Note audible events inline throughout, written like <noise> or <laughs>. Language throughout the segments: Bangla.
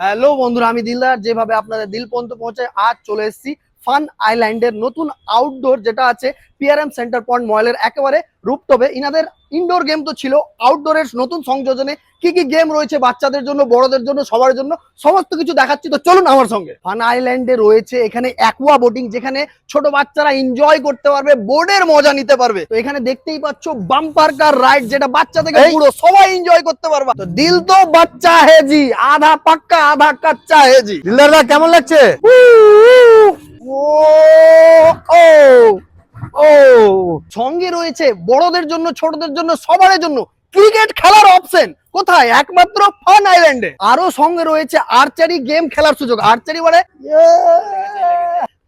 হ্যালো বন্ধুরা আমি দিলদার। যেভাবে আপনাদের দিল পর্যন্ত পৌঁছে আজ চলে এসেছি ফান আইল্যান্ডের নতুন আউটডোর যেটা আছে পিআরএম সেন্টার পয়েন্ট মলের একেবারে রূপটপে। ইনাদের ইনডোর গেম তো ছিল আউটডোরের নতুন সংযোজনে কি কি গেম রয়েছে বাচ্চাদের জন্য বড়দের জন্য সবার জন্য সমস্ত কিছু দেখাচ্ছি। তো চলুন আমার সঙ্গে। ফান আইল্যান্ডে রয়েছে এখানে অ্যাকুয়া বোটিং যেখানে ছোট বাচ্চারা এনজয় করতে পারবে বোর্ডের মজা নিতে পারবে। তো এখানে দেখতেই পাচ্ছ বাম্পার কার রাইড যেটা বাচ্চা থেকে পুরো সবাই এনজয় করতে পারবে। তো দিল তো বাচ্চা হেজি আধা পাক্কা আধা কাচ্চা হে জি। দিলদার দা কেমন লাগছে? ও ও ও, সঙ্গে রয়েছে বড়দের জন্য, ছোটদের জন্য সবার জন্য ক্রিকেট খেলার অপশন কোথায়? একমাত্র ফান আইল্যান্ডে। আরও সঙ্গে রয়েছে আর্চারি গেম খেলার সুযোগ। আর্চারি মানে?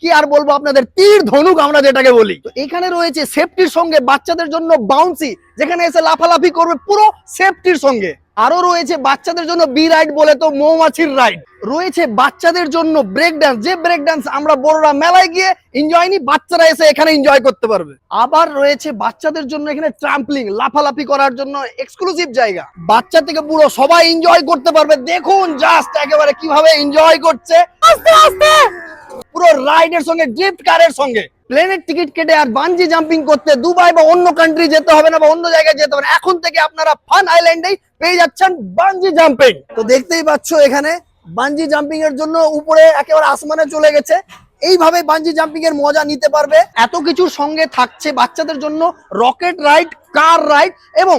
কি আর বলব আপনাদের? তীর ধনুক আমরা যেটাকে বলি। তো এখানে রয়েছে সেফটির সঙ্গে বাচ্চাদের জন্য বাউন্সি যেখানে এসে লাফালাফি করবে পুরো সেফটির সঙ্গে। আরও রয়েছে বাচ্চাদের জন্য বি রাইড বলে তো মৌমাছির রাইড। রয়েছে বাচ্চাদের জন্য ব্রেক ডান্স। যে ব্রেক ডান্স আমরা বড়রা মেলায় গিয়ে এনজয় নি বাচ্চারা এসে এখানে এনজয় করতে পারবে। আবার রয়েছে বাচ্চাদের জন্য এখানে ট্রাম্পলিং লাফালাফি করার জন্য এক্সক্লুসিভ জায়গা। বাচ্চা থেকে বুড়ো সবাই এনজয় করতে পারবে। দেখুন জাস্ট একেবারে কীভাবে এনজয় করছে। আস্তে আস্তে! পুরো রাইডের সঙ্গে ড্রিফট কারের সঙ্গে। প্লেনের টিকিট কেটে আর বানজি জাম্পিং করতে দুবাই বা অন্য কান্ট্রি যেতে হবে না বা অন্য জায়গায় যেতে হবে না। এখন থেকে আপনারা ফান আইল্যান্ডেই পেয়ে যাচ্ছেন বানজি জাম্পিং। তো দেখতেই পাচ্ছ এখানে বানজি জাম্পিং এর জন্য উপরে একেবারে আসমানে চলে গেছে। এইভাবে বানজি জাম্পিং এর মজা নিতে পারবে। এত কিছুর সঙ্গে থাকছে বাচ্চাদের জন্য রকেট রাইড কার রাইড এবং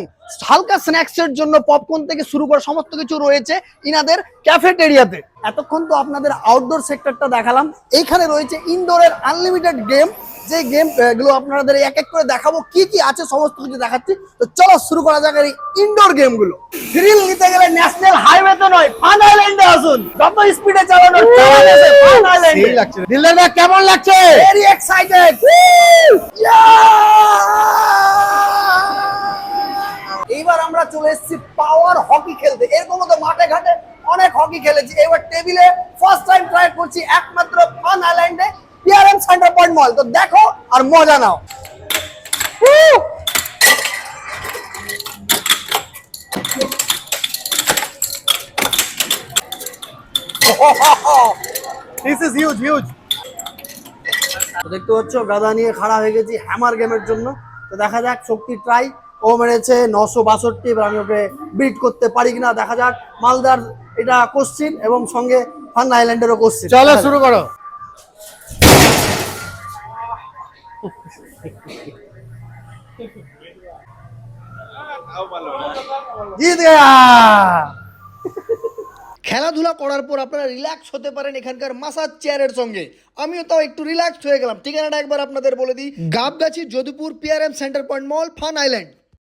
হালকা স্ন্যাক্স এর জন্য পপকর্ন থেকে শুরু করে সমস্ত কিছু রয়েছে ইনাদের ক্যাফেটেরিয়াতে এতক্ষণ তো আপনাদের আউটডোর সেক্টরটা দেখালাম। এইখানে রয়েছে ইনডোরের আনলিমিটেড গেম যে গেমগুলো আপনাদের এক এক করে দেখাবো, কি কি আছে সমস্ত কিছু দেখাচ্ছি। তো চলো শুরু করা যাক এই ইনডোর গেমগুলো। থ্রিল নিতে গেলে ন্যাশনাল হাইওয়ে তো নয় ফান আইল্যান্ডে যত স্পিডে চালানো চালান এসে ফান আইল্যান্ডে সেই লাগছে। দিলদার দা কেমন লাগছে? ভেরি এক্সাইটেড এইবার আমরা চলে এসেছি পাওয়ার হকি খেলতে। এরকম তো মাঠে ঘাটে অনেক হকি খেলেছি। এবার টেবিলে ফার্স্ট টাইম ট্রাই করছি একমাত্র ফান আইল্যান্ডে পিআরএম সেন্টার পয়েন্ট মল তো দেখো আর মজা নাও। দিস ইজ হিউজ হিউজ দেখতে পাচ্ছ গাদা নিয়ে খাড়া হয়ে গেছি হ্যামার গেমের জন্য। তো দেখা যাক শক্তি ট্রাই ও মেরেছে নশো বাষট্টি এবার আমি ওকে বিট করতে পারি কিনা। দেখা যাক মালদার এটা কোশ্চিন এবং সঙ্গে ফান আইল্যান্ডেরও কোশ্চিন চলো শুরু করো। <laughs> জিত গয়া! খেলাধুলা করার পর আপনারা রিল্যাক্স হতে পারেন এখানকার মাসাজ চেয়ারের সঙ্গে। আমিও তাও একটু রিল্যাক্স হয়ে গেলাম। ঠিকানাটা একবার আপনাদের বলে দিই। Gabgachi Jadupur PRM centre point mall fun island